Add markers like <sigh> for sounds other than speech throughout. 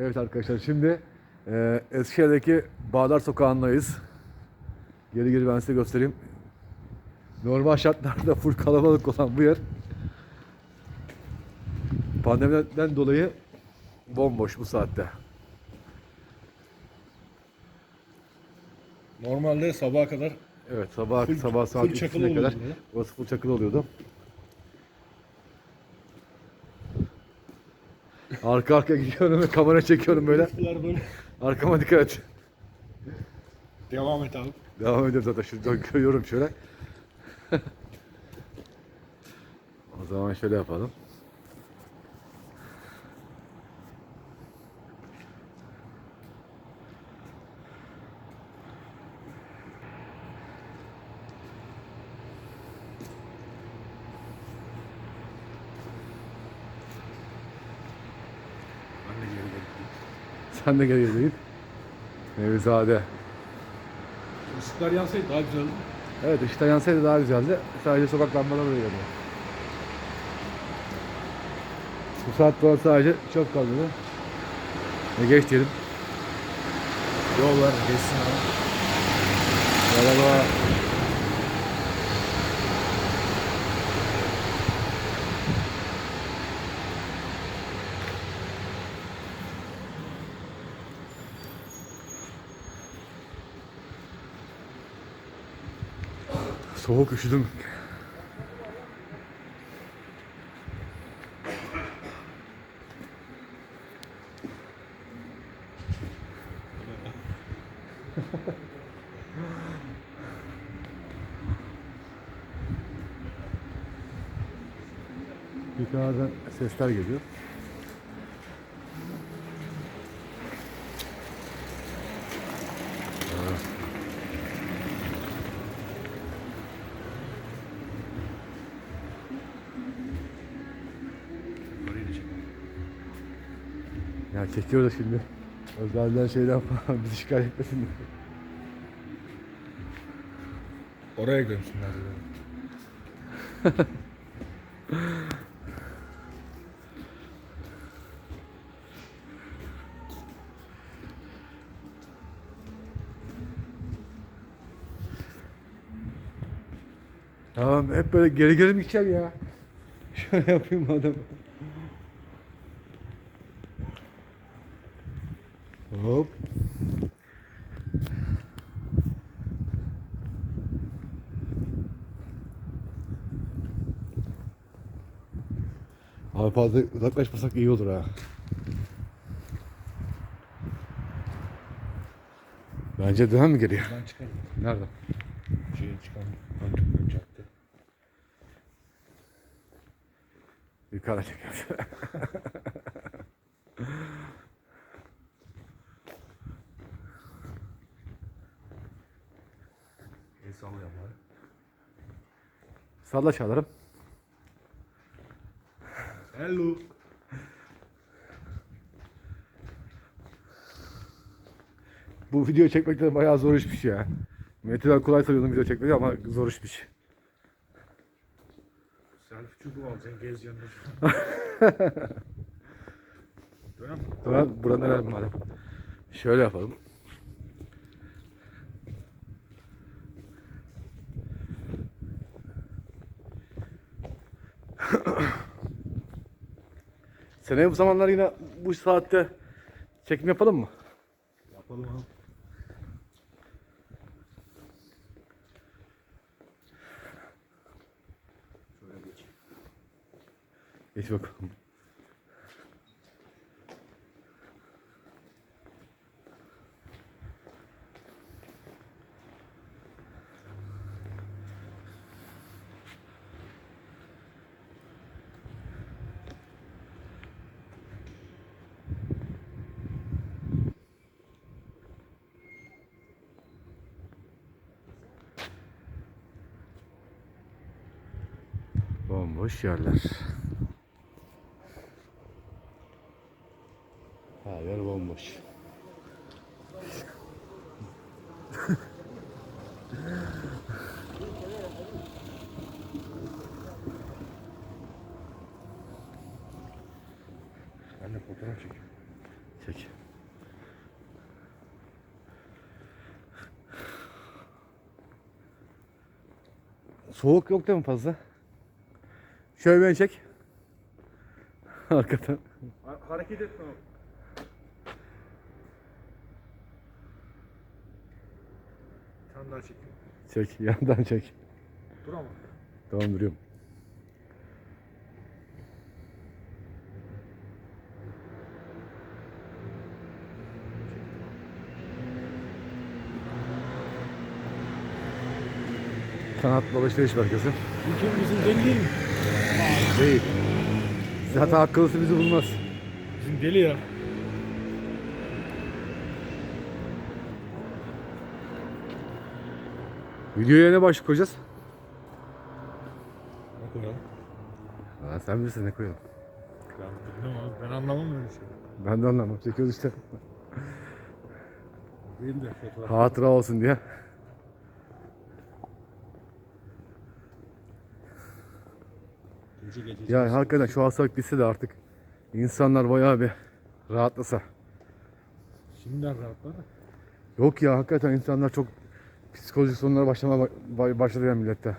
Evet arkadaşlar şimdi e, Eskişehir'deki Bağlar Sokağı'ndayız. Geri geri ben size göstereyim. Normal şartlarda full kalabalık olan bu yer pandemiden dolayı bomboş bu saatte. Normalde sabaha kadar Evet sabah Full- sabah saat full çakılı 3'üne kadar böyle. burası full çakılı oluyordu. Arka arka gidiyorum ve kamera çekiyorum böyle. Arkama dikkat et. Devam et abi. Devam ediyorum zaten. Şuradan görüyorum şöyle. <laughs> o zaman şöyle yapalım. Sen de gel gel. Nevizade. Işıklar yansaydı daha güzel olurdu. Evet ışıkta yansaydı daha güzeldi. Sadece sokak lambaları da yanıyor. Bu saat sonra sadece çok kaldı. Ne geç diyelim. Yol var geçsin abi. Merhaba. Soğuk üşüdüm. Yukarıdan sesler geliyor. Ya çekiyor da şimdi. Özelden şeyden falan bizi şikayet etmesin. Oraya gömsünler dedi. Tamam hep böyle geri geri mi gideceğim ya? <laughs> Şöyle yapayım madem. Hop. Abi fazla uzaklaşmasak iyi olur ha. Bence dönem mi geriye? Ben çıkarım. Nerede? Şeye çıkan. Ön ön cadde. Yukarı çekiyorum. Salla çağlarım. Hello. Bu video çekmek de bayağı zor işmiş ya. Metin'den kolay sanıyordum video çekmeyi ama zor işmiş. Selfie çubuğu alacaksın gez yanında. <laughs> Dönem. Buranın önemli madem. Şöyle yapalım. Seneye bu zamanlar yine bu saatte çekim yapalım mı? Yapalım abi. Şöyle geç. Geç bakalım. Bomboş yerler. Her yer bomboş. De fotoğraf çekiyorum. Çek. Soğuk yok değil mi fazla? Şöyle beni çek. <laughs> Arkadan. Ha- hareket etme tane daha çekeyim. Çek. <laughs> Yandan çek. Dur ama. Tamam duruyorum. Kanatlı alışveriş merkezi. Ülkem bizim deli değil mi? Değil. Zaten akıllısı bizi bulmaz. Bizim deli ya. Videoya ne başlık koyacağız? Ne koyalım? Ha, sen bilirsin ne koyalım. Ben bilmem abi. Ben anlamam öyle şey. Ben de anlamam. Çekiyoruz işte. Değil de fotoğraf. Hatıra olsun diye. Gece gece. Ya hakikaten şu hastalık bitse de artık insanlar bayağı bir rahatlasa. Şimdiden rahatlar da. Yok ya hakikaten insanlar çok psikolojik sorunlara başlama ba- başladı ya millette.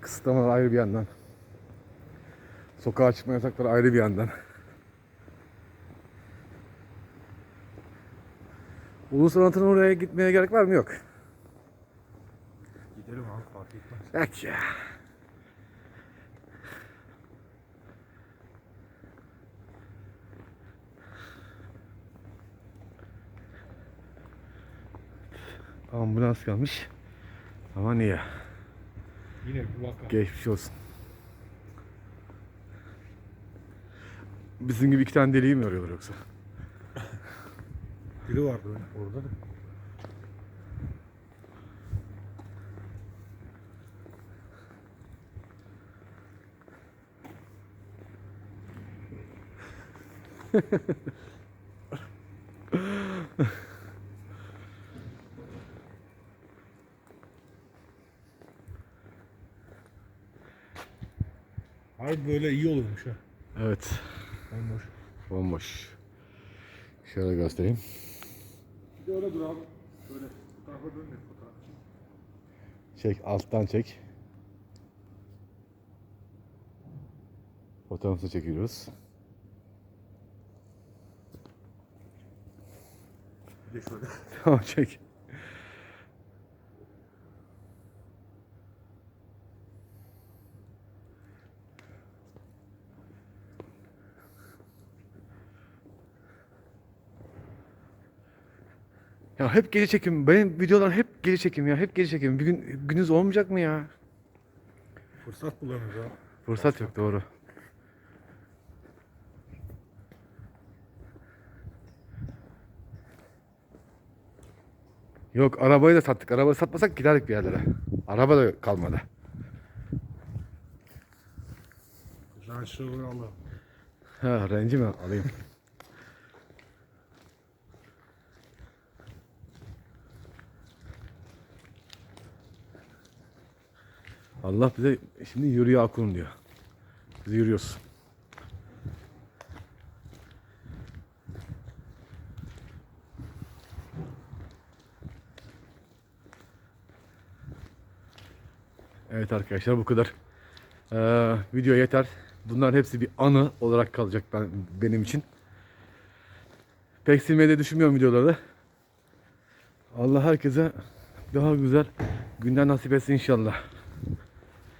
Kısıtlamalar ayrı bir yandan. Sokağa çıkma yasakları ayrı bir yandan. Ulu sanatın oraya gitmeye gerek var mı? Yok. Gidelim abi fark etmez. Bak Ambulans gelmiş. Ama niye? Yine bir vaka. Geçmiş olsun. Bizim gibi iki tane deliği mi arıyorlar yoksa? <laughs> Biri vardı orada da. <laughs> Hayır böyle iyi olurmuş ha. Evet. Bomboş. Bomboş. Şöyle göstereyim. Bir de öyle dur abi. Şöyle bu tarafa dön de fotoğraf. Çek alttan çek. Fotoğrafı çekiyoruz. Bir de şöyle. Tamam çek. Ya hep geri çekim. Benim videolar hep geri çekim ya. Hep geri çekim. Bir gün gününüz olmayacak mı ya? Fırsat bulamıyoruz abi. Fırsat yok doğru. Yok arabayı da sattık. Arabayı satmasak giderdik bir yerlere. Araba da kalmadı. Range Rover alalım. Ha renci mi alayım? Allah bize şimdi yürüyor aklım diyor. Biz yürüyoruz. Evet arkadaşlar bu kadar. Ee, video yeter. Bunların hepsi bir anı olarak kalacak ben benim için. Pek silmeyi de düşünmüyorum videoları. Allah herkese daha güzel günler nasip etsin inşallah.